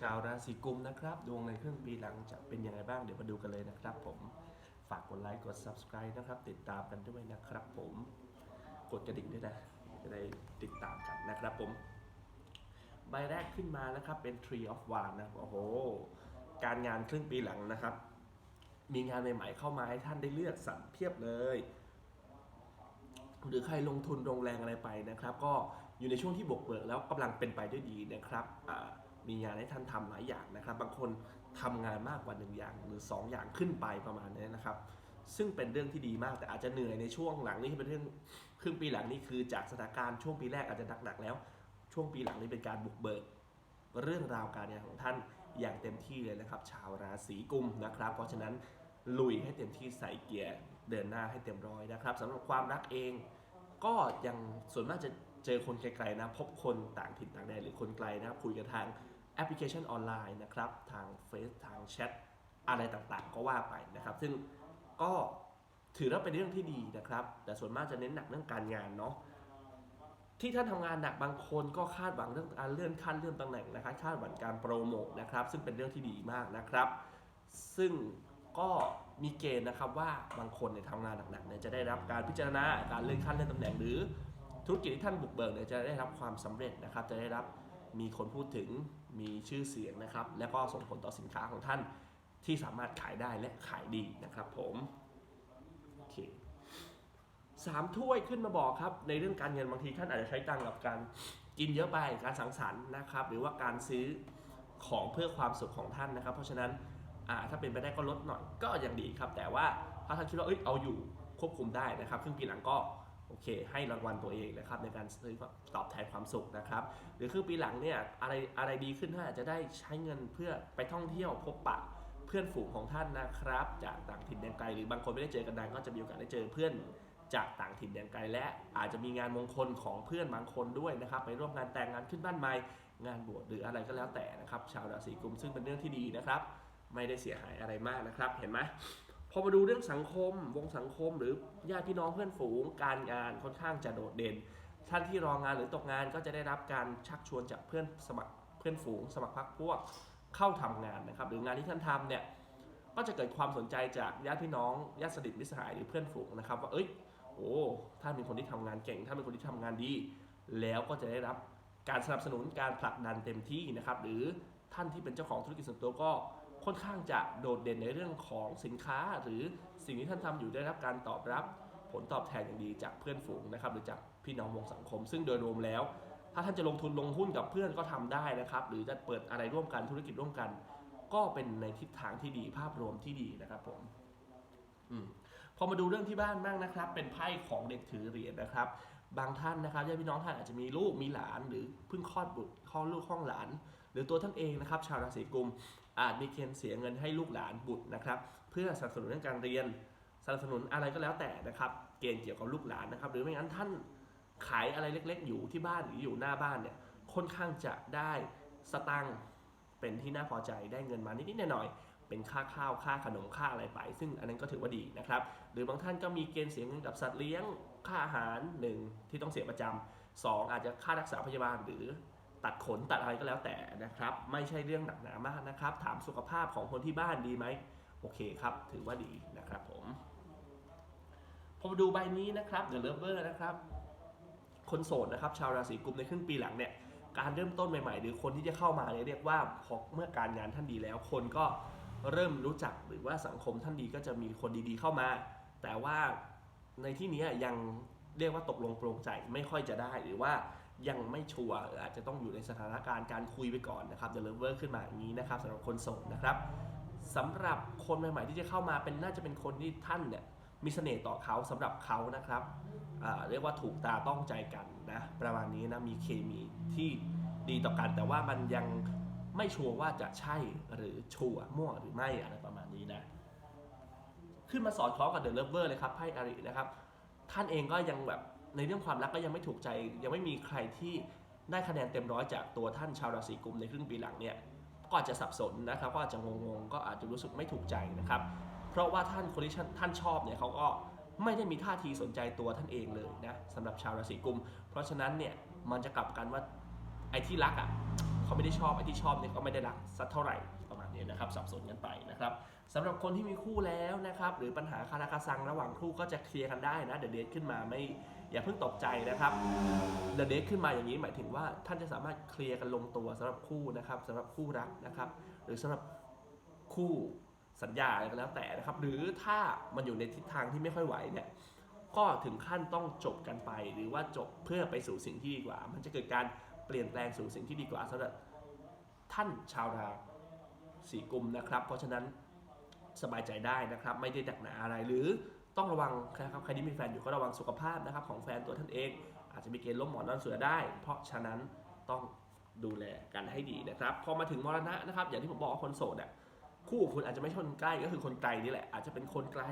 ชาวราศีกุมนะครับ ดวงในครึ่งปีหลังจะเป็นยังไงบ้าง เดี๋ยวมาดูกันเลยนะครับผมฝากกดไลค์กด subscribe นะครับ ติดตามกันด้วยนะครับผมกดกระดิ่งด้วยนะจะได้ติดตามกันนะครับผม ใบแรกขึ้นมานะครับเป็น Tree of Wands นะโอ้โห การงานครึ่งปีหลังนะครับ มีงานใหม่ๆเข้ามาให้ท่านได้เลือกสรรเพียบเลย หรือใครลงทุนลงแรงอะไรไปนะครับ ก็อยู่ในช่วงที่บกเบิกแล้วกำลังเป็นไปด้วยดีนะครับอ่า มีงานให้ท่านทำหลายอย่างนะครับ บางคนทำงานมากกว่าหนึ่งอย่างหรือ 2 อย่างขึ้นไปประมาณนี้นะครับ ซึ่งเป็นเรื่องที่ดีมากแต่อาจจะเหนื่อยในช่วงหลังนี่เป็นเรื่องครึ่งปีหลังนี่คือจากสถานการณ์ช่วงปีแรกอาจจะหนักๆแล้ว ช่วงปีหลังนี่เป็นการบุกเบิกเรื่องราวการงานของท่านอย่างเต็มที่เลยนะครับ ชาวราศีกุมนะครับ เพราะฉะนั้นลุยให้เต็มที่ใส่เกียร์เดินหน้าให้เต็มร้อยนะครับสำหรับความรักเองก็ยังส่วนมากจะเจอคนไกลๆนะ พบคนต่างถิ่นต่างแดนหรือคนไกลนะคุยกันทาง แอปพลิเคชันออนไลน์นะครับทางเฟซทางแชทอะไรต่างๆ ก็ว่าไปนะครับ ซึ่งก็ถือว่าเป็นเรื่องที่ดีนะครับ แต่ส่วนมากจะเน้นหนักเรื่องการงานเนาะที่ท่านทำงานหนักบางคนก็คาดหวังเรื่องการเลื่อนขั้นเลื่อนตำแหน่งนะครับคาดหวังการโปรโมทนะครับ ซึ่งเป็นเรื่องที่ดีมากนะครับ ซึ่งก็มีเกณฑ์นะครับว่าบางคนเนี่ยทำงานหนักๆเนี่ยจะได้รับการพิจารณาการเลื่อนขั้นเลื่อนตำแหน่งหรือธุรกิจที่ท่านบุกเบิกเนี่ยจะได้รับความสำเร็จนะครับ จะได้รับ มีคนพูดถึงมีชื่อเสียงนะครับ และก็ส่งผลต่อสินค้าของท่านที่สามารถขายได้และขายดีนะครับผมโอเคสามถ้วยขึ้นมาบอกครับ ในเรื่องการเงินบางทีท่านอาจจะใช้ตังค์กับการกินเยอะไปการสังสรรค์นะครับ หรือว่าการซื้อของเพื่อความสุขของท่านนะครับ เพราะฉะนั้นถ้าเป็นไปได้ก็ลดหน่อยก็ยังดีครับ แต่ว่าถ้าท่านคิดว่าเอ้ยเอาอยู่ควบคุมได้นะครับครึ่งปีหลังก็ โอเค ให้รางวัลตัวเองนะครับในการซื้อตอบแทนความสุขนะครับ หรือครึ่งปีหลังเนี่ยอะไรอะไรดีขึ้นท่านอาจจะได้ใช้เงินเพื่อไปท่องเที่ยวพบปะเพื่อนฝูงของท่านนะครับ จากต่างถิ่นแดนไกลหรือบางคนไม่ได้เจอกันนานก็จะมีโอกาสได้เจอเพื่อนจากต่างถิ่นแดนไกลและอาจจะมีงานมงคลของเพื่อนบางคนด้วยนะครับ ไปร่วมงานแต่งงานขึ้นบ้านใหม่งานบวชหรืออะไรก็แล้วแต่นะครับ ชาวราศีกุมซึ่งเป็นเรื่องที่ดีนะครับ ไม่ได้เสียหายอะไรมากนะครับ เห็นไหม พอมาดูเรื่องสังคม วงสังคม หรือญาติพี่น้องเพื่อนฝูง การงานค่อนข้างจะโดดเด่น ท่านที่รองานหรือตกงานก็จะได้รับการชักชวนจากเพื่อนสมัครเพื่อนฝูง สมัครพรรคพวกเข้าทำงานนะครับ หรืองานที่ท่านทำเนี่ยก็จะเกิดความสนใจจากญาติพี่น้องญาติสนิทมิตรสหายหรือเพื่อนฝูงนะครับว่าเอ้ยโอ้ท่านเป็นคนที่ทำงานเก่งท่านเป็นคนที่ทำงานดี แล้วก็จะได้รับการสนับสนุนการผลักดันเต็มที่นะครับ หรือท่านที่เป็นเจ้าของธุรกิจส่วนตัวก็ ค่อนข้างจะโดดเด่นในเรื่องของสินค้า หรือสิ่งที่ท่านทำอยู่ได้รับการตอบรับ ผลตอบแทนอย่างดีจากเพื่อนฝูงนะครับหรือจากพี่น้องวงสังคม ซึ่งโดยรวมแล้ว ถ้าท่านจะลงทุนลงหุ้นกับเพื่อนก็ทำได้นะครับ หรือจะเปิดอะไรร่วมกันธุรกิจร่วมกัน ก็เป็นในทิศทางที่ดีภาพรวมที่ดีนะครับผมอืมพอมาดูเรื่องที่บ้านบ้างนะครับ เป็นไพ่ของเด็กถือเหรียญนะครับ บางท่านนะครับญาติพี่น้องท่านอาจจะมีลูกมีหลาน หรือเพิ่งคลอดบุตรคลอดลูกคลอดหลาน หรือตัวท่านเองนะครับ ชาวราศีกุม อาจมีเกณฑ์เสียเงินให้ลูกหลานบุตรนะครับ เพื่อสนับสนุนเรื่องการเรียนสนับสนุนอะไรก็แล้วแต่นะครับ เกณฑ์เกี่ยวกับลูกหลานนะครับ หรือไม่งั้นท่านขายอะไรเล็ก ๆ อยู่ที่บ้านหรืออยู่หน้าบ้านเนี่ยค่อนข้างจะได้สตังค์เป็นที่น่าพอใจได้เงินมานิดๆหน่อยๆเป็นค่าข้าวค่าขนมค่าอะไรไป ซึ่งอันนั้นก็ถือว่าดีนะครับ หรือบางท่านก็มีเกณฑ์เสียเงินกับสัตว์เลี้ยงค่าอาหารหนึ่งที่ต้องเสียประจำสองอาจจะค่ารักษาพยาบาลหรือ ตัดขนตัดอะไรก็แล้วแต่นะครับ ไม่ใช่เรื่องหนักหนามากนะครับ ถามสุขภาพของคนที่บ้านดีไหมโอเคครับ ถือว่าดีนะครับผมพอมาดูใบนี้นะครับ The Lover นะครับ คนโสดนะครับ ชาวราศีกุมในครึ่งปีหลังเนี่ยการเริ่มต้นใหม่ๆ หรือคนที่จะเข้ามาเนี่ยเรียกว่าพอเมื่อการงานท่านดีแล้ว คนก็เริ่มรู้จักหรือว่าสังคมท่านดีก็จะมีคนดีๆเข้ามา แต่ว่าในที่นี้ยังเรียกว่าตกลงโปรงใจไม่ค่อยจะได้หรือว่า ยังไม่ชัวร์อาจจะต้องอยู่ในสถานการณ์การคุยไปก่อนนะครับเดลเวอร์ขึ้นมาอย่างนี้นะครับสำหรับคนโสดนะครับสำหรับคนใหม่ๆที่จะเข้ามาเป็นน่าจะเป็นคนที่ท่านเนี่ยมีเสน่ห์ต่อเขาสำหรับเขานะครับเรียกว่าถูกตาต้องใจกันนะประมาณนี้นะมีเคมีที่ดีต่อกัน แต่ว่ามันยังไม่ชัวร์ว่าจะใช่หรือชัวร์มั่วหรือไม่อะไรประมาณนี้นะขึ้นมาสอดคล้องกับเดอะเลเวอร์เลยครับไพ่อารินะครับท่านเองก็ยังแบบ ในเรื่องความรักก็ยังไม่ถูกใจ ยังไม่มีใครที่ได้คะแนนเต็มร้อยจากตัวท่านชาวราศีกุมในครึ่งปีหลังเนี่ยก็อาจจะสับสนนะครับก็อาจจะงงๆ ก็อาจจะรู้สึกไม่ถูกใจนะครับ เพราะว่าท่านคนที่ท่านชอบเนี่ยเขาก็ไม่ได้มีท่าทีสนใจตัวท่านเองเลยนะสำหรับชาวราศีกุม เพราะฉะนั้นเนี่ยมันจะกลับกันว่าไอ้ที่รักอะ่ะเขาไม่ได้ชอบไอ้ที่ชอบเนี่ยก็ไม่ได้รักสักเท่าไหร่ประมาณนี้นะครับสับสนกันไปนะครับ สำหรับคนที่มีคู่แล้วนะครับ หรือปัญหาคาราคาซังระหว่างคู่ก็จะเคลียร์กันได้นะเดี๋ยวเดทขึ้นมาไม่อย่าเพิ่งตกใจนะครับเดเดทขึ้นมาอย่างนี้หมายถึงว่าท่านจะสามารถเคลียร์กันลงตัวสำหรับคู่นะครับสำหรับคู่รักนะครับ หรือสำหรับคู่สัญญาอะไรก็แล้วแต่นะครับ หรือถ้ามันอยู่ในทิศทางที่ไม่ค่อยไหวเนี่ยก็ถึงขั้นต้องจบกันไป หรือว่าจบเพื่อไปสู่สิ่งที่ดีกว่า มันจะเกิดการเปลี่ยนแปลงสู่สิ่งที่ดีกว่าสำหรับท่านชาวราศีกุมนะครับ เพราะฉะนั้น สบายใจได้นะครับ ไม่ได้ดักหนาอะไรหรือต้องระวังนะครับใครที่มีแฟนอยู่ก็ระวังสุขภาพนะครับของแฟนตัวท่านเอง อาจจะมีเกณฑ์ล้มหมอนนอนเสือได้ เพราะฉะนั้นต้องดูแลกันให้ดีนะครับ พอมาถึงมรณะนะครับ อย่างที่ผมบอกคนโสดอะคู่คุณอาจจะไม่ชนใกล้ก็คือคนไกลนี่แหละอาจจะเป็นคนไกล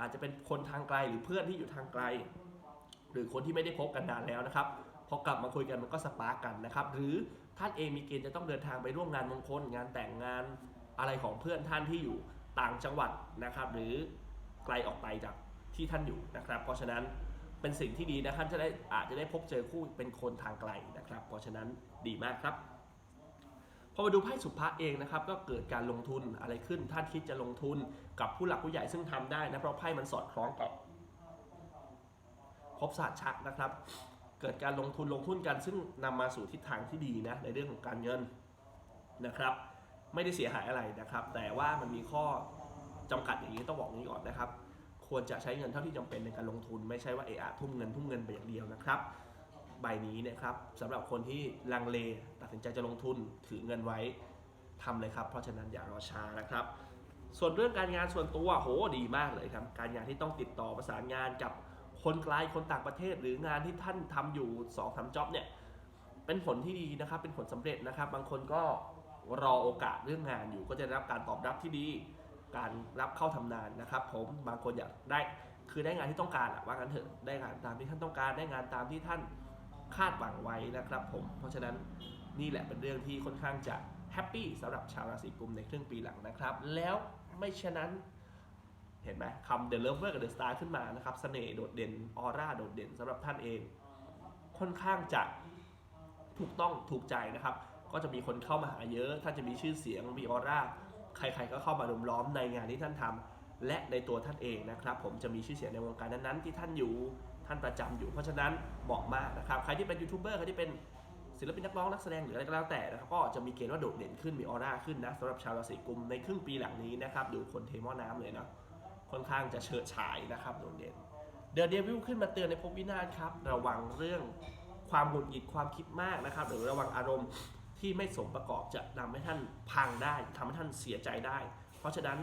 อาจจะเป็นคนทางไกลหรือเพื่อนที่อยู่ทางไกล หรือคนที่ไม่ได้พบกันนานแล้วนะครับพอกลับมาคุยกันมันก็สปาร์กกันนะครับ หรือท่านเองมีเกณฑ์จะต้องเดินทางไปร่วมงานมงคลงานแต่งงานอะไรของเพื่อนท่านที่อยู่ ต่างจังหวัดนะครับ หรือไกลออกไปจากที่ท่านอยู่นะครับ เพราะฉะนั้นเป็นสิ่งที่ดีนะท่านจะได้อาจจะได้พบเจอคู่เป็นคนทางไกลนะครับ เพราะฉะนั้นดีมากครับพอมาดูไพ่สุภะเองนะครับก็เกิดการลงทุนอะไรขึ้นท่านคิดจะลงทุนกับผู้หลักผู้ใหญ่ซึ่งทำได้นะเพราะไพ่มันสอดคล้องกับภพศาสตร์ชักนะครับ เกิดการลงทุนลงทุนกันซึ่งนำมาสู่ทิศทางที่ดีนะในเรื่องของการเงินนะครับ ไม่ได้เสียหายอะไรนะครับ แต่ว่ามันมีข้อจำกัดอย่างนี้ต้องบอกอย่างนี้ก่อนนะครับ ควรจะใช้เงินเท่าที่จำเป็นในการลงทุน ไม่ใช่ว่าเอะอะทุ่มเงินทุ่มเงินไปอย่างเดียวนะครับ ใบนี้นะครับสำหรับคนที่ลังเลตัดสินใจจะลงทุนถือเงินไว้ทำเลยครับ เพราะฉะนั้นอย่ารอช้านะครับ ส่วนเรื่องการงานส่วนตัวโหดีมากเลยครับ การงานที่ต้องติดต่อประสานงานกับคนไกลคนต่างประเทศ หรืองานที่ท่านทำอยู่2อสามจ็อบเนี่ยเป็นผลที่ดีนะครับ เป็นผลสำเร็จนะครับ บางคนก็ รอโอกาสเรื่องงานอยู่ ก็จะได้รับการตอบรับที่ดี การรับเข้าทำนานนะครับ ผมบางคนอยากได้คือได้งานที่ต้องการอะว่างั้นเถอะได้งานตามที่ท่านต้องการได้งานตามที่ท่านคาดหวังไว้นะครับ ผมเพราะฉะนั้นนี่แหละเป็นเรื่องที่ค่อนข้างจะแฮปปี้สำหรับชาวราศีกุมในครึ่งปีหลังนะครับ แล้วไม่ฉะนั้นเห็นไหมคำเด The Lover กับเด The Star ขึ้นมานะครับเสน่ห์โดดเด่นออร่าโดดเด่นสำหรับท่านเอง ค่อนข้างจะถูกต้องถูกใจนะครับ ก็จะมีคนเข้ามาหาเยอะ ท่านจะมีชื่อเสียง มีออร่า ใครๆก็เข้ามารุมล้อมในงานที่ท่านทำและในตัวท่านเองนะครับ ผมจะมีชื่อเสียงในวงการนั้นๆ ที่ท่านอยู่ ท่านประจำอยู่ เพราะฉะนั้นเหมาะมากนะครับ ใครที่เป็นยูทูบเบอร์ ใครที่เป็นศิลปินนักร้อง นักแสดงหรืออะไรก็แล้วแต่นะครับ ก็จะมีเกณฑ์ว่าโดดเด่นขึ้น มีออร่าขึ้นนะสำหรับชาวราศีกุมในครึ่งปีหลังนี้นะครับ ดูคนเทมอน้ำเลยนะค่อนข้างจะเฉิดฉายนะครับโดดเด่น เดอะเดวิลขึ้นมาเตือนในภพวินาศครับ ระวังเรื่องความหงุดหงิดความคิดมากนะครับ หรือระวังอารมณ์ ที่ไม่สมประกอบจะนำให้ท่านพังได้ทำให้ท่านเสียใจได้ เพราะฉะนั้น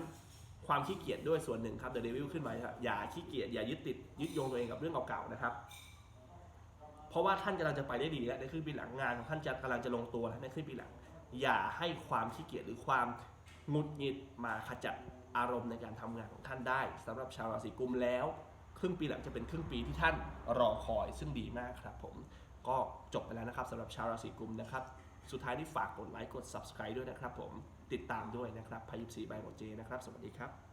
ความขี้เกียจด้วยส่วนหนึ่งครับเดอะเดวิลขึ้นมาอย่าขี้เกียจอย่ายึดติดยึดโยงตัวเองกับเรื่องเก่าๆนะครับ เพราะว่าท่านกำลังจะไปได้ดีแล้วในครึ่งปีหลังงานของท่านจะกำลังจะลงตัวแล้วในครึ่งปีหลัง อย่าให้ความขี้เกียจหรือความหงุดหงิดมาขจัดอารมณ์ในการทำงานของท่านได้สำหรับชาวราศีกุมแล้ว ครึ่งปีหลังจะเป็นครึ่งปีที่ท่านรอคอยซึ่งดีมากครับผมก็จบไปแล้วนะครับสำหรับชาวราศีกุมนะครับ สุดท้ายนี่ฝากกดไลค์กด subscribe ด้วยนะครับผมติดตามด้วยนะครับพายุสีใบหมดเจนะครับ สวัสดีครับ